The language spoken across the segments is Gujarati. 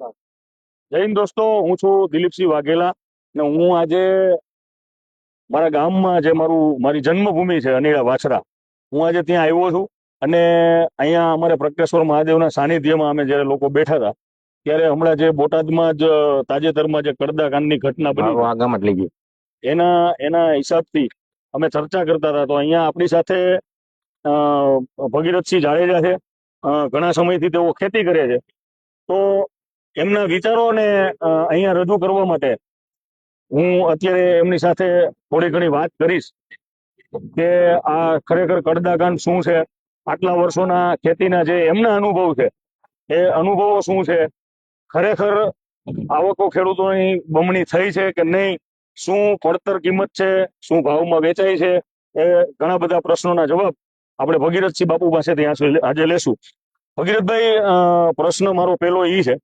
જય હિન્દ દોસ્તો હું છું દિલીપસિંહ વાઘેલા ને હું આજે મારા ગામમાં જે મારું મારી જન્મભૂમિ છે અનિળા વાછરા. હું આજે ત્યાં આવ્યો છું અને અહીંયા અમારે પ્રજ્ઞેશ્વર મહાદેવના સાનિધ્યમાં અમે જ્યારે લોકો બેઠા હતા ત્યારે હમણાં જે બોટાદમાં જ તાજેતરમાં જે કડદાકાંડની ઘટના બની ગઈ એના એના હિસાબથી અમે ચર્ચા કરતા હતા. તો અહીંયા આપણી સાથે ભગીરથસિંહ જાડેજા છે. ઘણા સમયથી તેઓ ખેતી કરે છે. તો એમના વિચારોને અહીંયા રજૂ કરવા માટે હું અત્યારે એમની સાથે થોડી ઘણી વાત કરીશ કે આ ખરેખર કડદાકાંડ શું છે? આટલા વર્ષોના ખેતીના જે એમના અનુભવ છે, એ અનુભવો શું છે? ખરેખર આવકો ખેડૂતોની બમણી થઈ છે કે નહીં? શું પડતર કિંમત છે? શું ભાવમાં વેચાય છે? એ ઘણા બધા પ્રશ્નોના જવાબ આપણે ભગીરથસિંહ બાપુ પાસેથી આજે- લેશું. ભગીરથભાઈ પ્રશ્ન મારો પેલો એ છે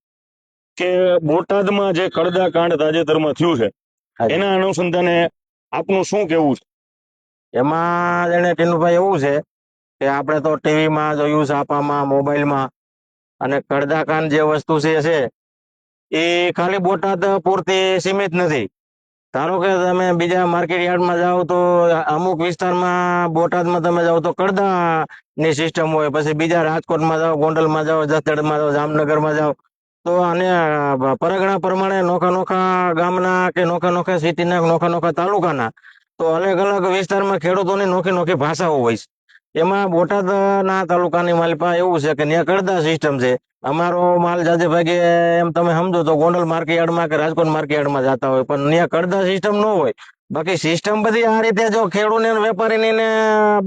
કે બોટાદમાં જે કડદા કાંડ તાજેતરમાં થયું છે એના અનુસંધાને આપનું શું કેવું છે? એમાં એને ટીનુભાઈ એવું છે કે આપણે તો ટીવીમાં જોયું છાપામાં મોબાઈલમાં અને કડદાકાંડ જે વસ્તુ છે છે એ ખાલી બોટાદ પૂરતી સીમિત નથી. ધારો કે તમે બીજા માર્કેટ યાર્ડમાં જાઓ તો અમુક વિસ્તારમાં બોટાદમાં તમે જાઓ તો કડદાની સિસ્ટમ હોય પછી બીજા રાજકોટમાં જાઓ ગોંડલમાં જાઓ જસદણમાં જાઓ જામનગરમાં જાઓ તો અને પરગણા પ્રમાણે નોખા નોખા ગામના કે નોખા નોખા સિટીના નોખા નોખા તાલુકાના તો અલગ અલગ વિસ્તારમાં ખેડૂતોની નોખી નોખી ભાષાઓ હોય છે. એમાં બોટાદના તાલુકાની માલપા એવું છે કે ત્યાં કડદા સિસ્ટમ છે. અમારો માલ જાજે ભાગે એમ તમે સમજો તો ગોંડલ માર્કેટયાર્ડમાં કે રાજકોટ માર્કેટયાર્ડમાં જતા હોય, પણ ત્યાં કડદા સિસ્ટમ ન હોય. બાકી સિસ્ટમ બધી આ રીતે જો ખેડૂતને વેપારીને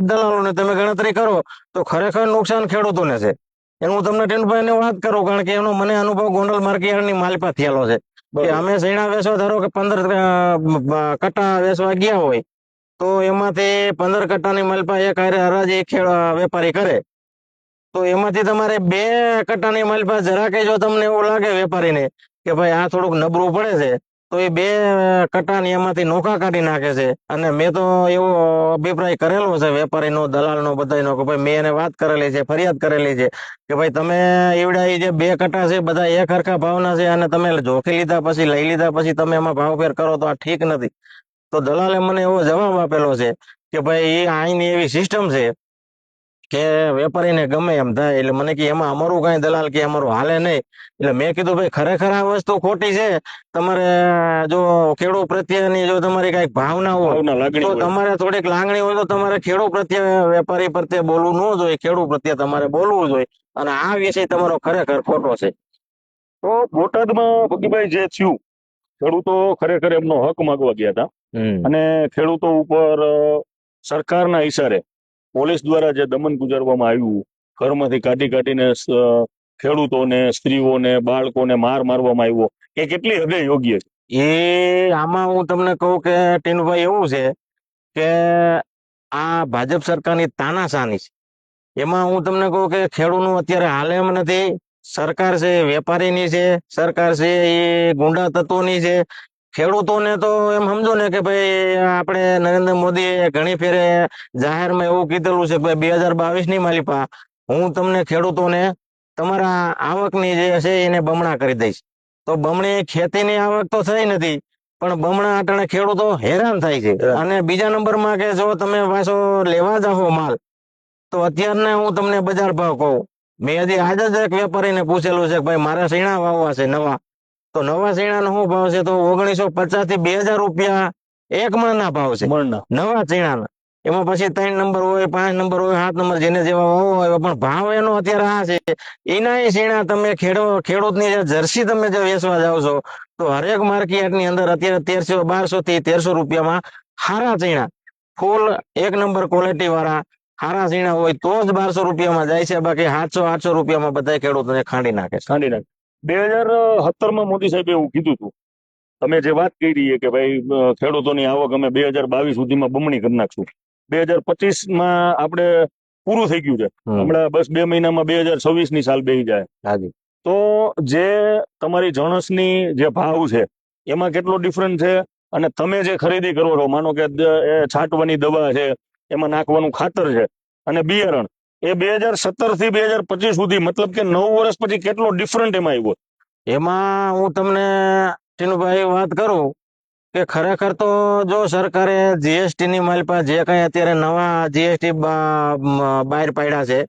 દલાલોને તમે ગણતરી કરો તો ખરેખર નુકસાન ખેડૂતોને છે. એનું હું તમને ટેનભાઈને વાત કરું કારણ કે એનો મને અનુભવ ગોંડલ માર્કેટયાર્ડની માલપા થયેલો છે. કે અમે શેણા વેસવા ધારો કે પંદર કટા કટ્ટા વેચવા ગયા હોય તો એમાંથી પંદર કટ્ટાની માલપા એક હારે હરાજી ખેડ વેપારી કરે. તો એમાંથી તમારે બે કટ્ટાની માલપા જરાકે જો તમને એવું લાગે વેપારીને કે ભાઈ આ થોડુંક નબળું પડે છે તો એ બે કટાની એમાંથી નોખા કાઢી નાખે છે. અને મેં તો એવો અભિપ્રાય કરેલો છે, વેપારીનો, દલાલનો બધાનો કે ભાઈ મેં એને વાત કરેલી છે, ફરિયાદ કરેલી છે, કે ભાઈ તમે એવડા એ જે બે કટા છે, બધા એક હરખા ભાવના છે અને તમે જોખી લીધા પછી, લઈ લીધા પછી તમે એમાં ભાવ ફેર કરો તો આ ઠીક નથી. તો દલાલે મને એવો જવાબ આપેલો છે કે ભાઈ એ અહીંની એવી સિસ્ટમ છે કે વેપારીને ગમે એમ થાય એટલે મને કે એમાં અમારું કઈ દલાલ કે અમારું હાલે નહીં. એટલે મેં કીધું ભાઈ ખરેખર આ વસ્તુ ખોટી છે. તમારે જો ખેડૂત પ્રત્યેની જો તમારી કઈ ભાવના હોય તો તમારે થોડીક લાગણી હોય તો તમારે ખેડૂત પ્રત્યે વેપારી પ્રત્યે બોલવું ન જોઈએ. ખેડૂત પ્રત્યે તમારે બોલવું જોઈએ. અને આ વિષય તમારો ખરેખર ખોટો છે. તો બોટાદમાં ભગીભાઈ જે થયું ખેડૂતો ખરેખર એમનો હક માગવા ગયા હતા. અને ખેડૂતો ઉપર સરકારના ઈશારે પોલીસ દ્વારા જે દમન ગુજારવામાં આવ્યું, ઘરમાંથી કાઢી કાઢીને ખેડૂતોને, સ્ત્રીઓને, બાળકોને માર મારવામાં આવ્યો, એ કેટલી હદે યોગ્ય છે? એ આમાં હું તમને કહું કે ટીનુભાઈ, એવું છે કે આ ભાજપ સરકારની તાનાશાની છે. એમાં હું તમને કહું કે ખેડૂતનું અત્યારે હાલે એમ નથી. સરકાર છે, વેપારીની છે, સરકાર છે, એ ગુંડા તત્વોની છે. ખેડૂતોને તો એમ સમજો ને કે ભાઈ આપણે નરેન્દ્ર મોદીએ ઘણી ફેરે જાહેરમાં એવું કીધેલું છે કે ભાઈ બે હજાર બાવીસની માલિપા હું તમને ખેડૂતોને તમારા આવકની જે છે એને બમણા કરી દઈશ. તો બમણી ખેતીની આવક તો થઈ નથી પણ બમણા આટણે ખેડૂતો હેરાન થાય છે. અને બીજા નંબરમાં કે જો તમે પાછો લેવા જાઓ માલ તો અત્યારના હું તમને બજાર ભાવ કહું. મેં હજી આજે જ એક વેપારીને પૂછેલું છે કે ભાઈ મારા સીણા વાવવા છે નવા. તો નવા ચીણાનો શું ભાવ છે? તો ઓગણીસો પચાસથી બે હજાર રૂપિયા એક મણના ભાવ છે. નવા ચીણાના. એમાં પછી ત્રણ નંબર હોય પાંચ નંબર હોય સાત નંબર જેને જેવા વાવો હોય પણ ભાવ એનો અત્યારે આ છે. એના સીણા તમે ખેડો ખેડૂતની જે જર્સી તમે જે વેચવા જાવ છો તો હરેક માર્કેટની અંદર અત્યારે તેરસો બારસો થી તેરસો રૂપિયામાં હારા ચીણા. ફૂલ એક નંબર ક્વોલિટી વાળા હારા ચીણા હોય તો જ બારસો રૂપિયામાં જાય છે. બાકી સાતસો આઠસો રૂપિયામાં બધા ખેડૂતોને ખાંડી નાખે છે. નાખે નાખ. બે હજાર સત્તરમાં મોદી સાહેબે એવું કીધું હતું. તમે જે વાત કરી કે ભાઈ ખેડૂતોની આવક અમે બે હજાર બાવીસ સુધીમાં બમણી કરી નાખશું. બે હજાર પચીસમાં આપણે પૂરું થઈ ગયું છે. હમણાં બસ બે મહિનામાં બે હજાર છવ્વીસની સાલ બેહી જાય. તો જે તમારી જણસની જે ભાવ છે એમાં કેટલો ડિફરન્સ છે? અને તમે જે ખરીદી કરો છો માનો કે એ છાંટવાની દવા છે એમાં નાખવાનું ખાતર છે અને બિયારણ એ બે હજાર સત્તરથી બે હજાર પચીસ સુધી, મતલબ કે નવ વર્ષ પછી કેટલો ડિફરન્ટ એમાં આવ્યો? એમાં હું તમને, ટીનુભાઈ, વાત કરું કે ખરેખર તો જો સરકારે જીએસટી ની માલપા જે કઈ અત્યારે નવા જીએસટી બહાર પાડ્યા છે,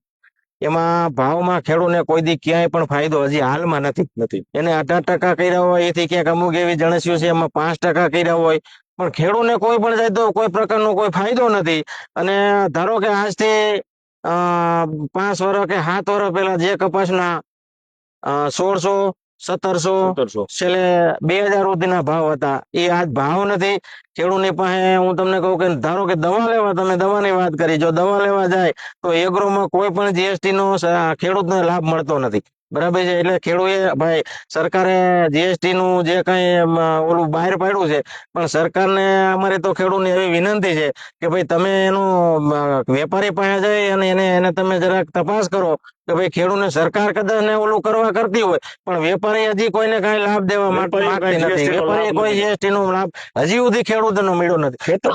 એમાં ભાવમાં ખેડૂતને કોઈ દી ક્યાંય પણ ફાયદો હજી હાલમાં નથી નથી. એને અઢાર ટકા કર્યા હોય, એથી ક્યાંક અમુક એવી જણસ્યું છે, એમાં પાંચ ટકા કર્યા હોય, પણ ખેડૂતને કોઈ પણ જાય તો કોઈ પ્રકારનો કોઈ ફાયદો નથી. અને ધારો કે આજથી પાંચ વર્ષ કે સાત વર્ષ પહેલા જે કપાસના સોળસો સત્તરસો છેલ્લે બે હજાર સુધીના ભાવ હતા. એ આજ ભાવ નથી. ખેડૂતની પાસે હું તમને કહું કે ધારો કે દવા લેવા તમે દવાની વાત કરી. જો દવા લેવા જાય તો એગ્રોમાં કોઈ પણ જીએસટી નો ખેડૂત ખેડૂતને લાભ મળતો નથી. બરાબર છે? એટલે ખેડૂએ ભાઈ સરકારે જીએસટી નું જે કઈ ઓલું બહાર પાડ્યું છે પણ સરકારને અમારે તો ખેડૂતની એવી વિનંતી છે કે ભાઈ તમે એનું વેપારી પાસે જઈ અને એને એને તમે જરાક તપાસ કરો કે ભાઈ ખેડૂતને સરકાર કદાચ ને ઓલું કરવા કરતી હોય પણ વેપારી હજી કોઈને કઈ લાભ દેવા માટે માંગતી નથી. વેપારી કોઈ જીએસટી નો લાભ હજી સુધી ખેડૂતોને મળ્યો નથી. ખેતર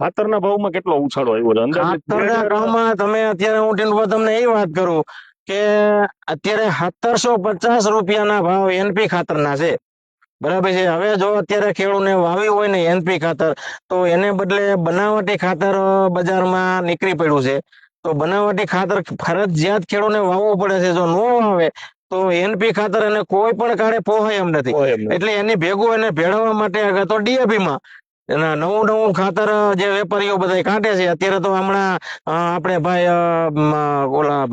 ખાતરના ભાવમાં કેટલો ઉછાળો આવ્યો છે? ખાતરના ભાવમાં તમે અત્યારે હું તમને એ વાત કરું કે અત્યારે સત્તરસો પચાસ રૂપિયાના ભાવ એનપી ખાતરના છે. બરાબર છે? હવે જો અત્યારે ખેડૂતને વાવી હોય ને એનપી ખાતર તો એને બદલે બનાવટી ખાતર બજારમાં નીકળી પડ્યું છે. તો બનાવટી ખાતર ફરજિયાત ખેડૂતને વાવવું પડે છે. જો ન વાવે તો એનપી ખાતર એને કોઈ પણ કાળે પોહાય એમ નથી. એટલે એની ભેગું એને ભેળવવા માટે આગળ તો ડીએપી માં નવું નવું ખાતર જે વેપારીઓ બધા કાઢે છે અત્યારે તો હમણાં આપણે ભાઈ ઓલા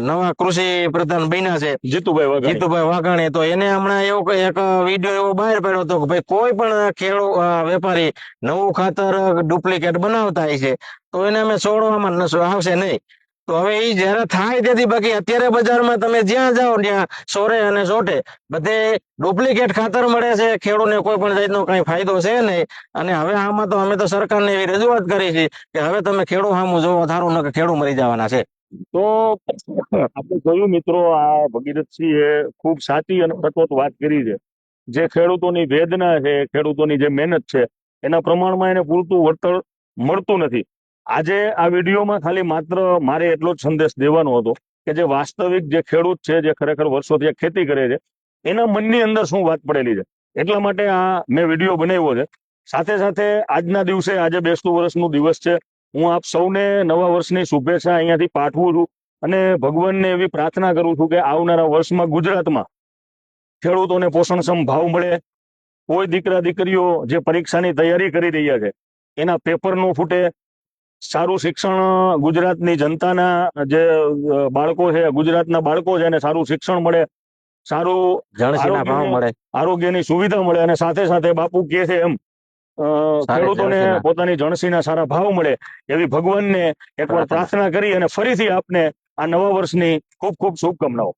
નવા કૃષિ પ્રધાન બન્યા છે. જીતુભાઈ જીતુભાઈ વાઘાણી. તો એને હમણાં એવો કોઈ એક વીડિયો એવો બહાર પાડ્યો હતો કે ભાઈ કોઈ પણ ખેડૂ વેપારી નવું ખાતર ડુપ્લિકેટ બનાવતા હોય છે. તો એને અમે છોડવામાં આવશે નહીં. તો હવે એ જયારે થાય તેથી બાકી અત્યારે બજારમાં તમે જ્યાં જાઓ ત્યાં સોરે અને સોટે બધે ડુપ્લિકેટ ખાતર મળે છે ખેડૂતને કોઈ પણ જાતનો કઈ ફાયદો છે નહીં. અને હવે આમાં તો અમે તો સરકારને એવી રજૂઆત કરી છે કે હવે તમે ખેડૂત સામું જોવો થારું ન કે ખેડૂત મરી જવાના છે. તો આપણે જોયું મિત્રો, આ ભગીરથસિંહે ખૂબ સાચી અને સચોટ વાત કરી છે. જે ખેડૂતોની વેદના છે, ખેડૂતોની જે મહેનત છે, એના પ્રમાણમાં એને પૂરતું વળતર મળતું નથી. આજે આ વિડીયોમાં ખાલી માત્ર મારે એટલો જ સંદેશ દેવાનો હતો કે જે વાસ્તવિક જે ખેડૂત છે, જે ખરેખર વર્ષોથી ખેતી કરે છે, એના મનની અંદર શું વાત પડેલી છે? એટલા માટે આ મેં વીડિયો બનાવ્યો છે. સાથે સાથે આજના દિવસે આજે બેસતું વર્ષનું દિવસ છે. હું આપ સૌને નવા વર્ષની શુભેચ્છા અહીંયાથી પાઠવું છું અને ભગવાનને એવી પ્રાર્થના કરું છું કે આવનારા વર્ષમાં ગુજરાતમાં ખેડૂતોને પોષણક્ષમ ભાવ મળે. કોઈ દીકરા દીકરીઓ જે પરીક્ષાની તૈયારી કરી રહ્યા છે, એના પેપર ન ફૂટે સારું શિક્ષણ ગુજરાતની જનતાના જે બાળકો છે ગુજરાતના બાળકો છે એને સારું શિક્ષણ મળે સારું ભાવ મળે. આરોગ્યની સુવિધા મળે અને સાથે સાથે બાપુ કે છે એમ ખેડૂતોને પોતાની જણસીના સારા ભાવ મળે એવી ભગવાનને એકવાર. પ્રાર્થના કરી અને ફરીથી આપને આ નવા વર્ષની ખૂબ ખૂબ શુભકામનાઓ.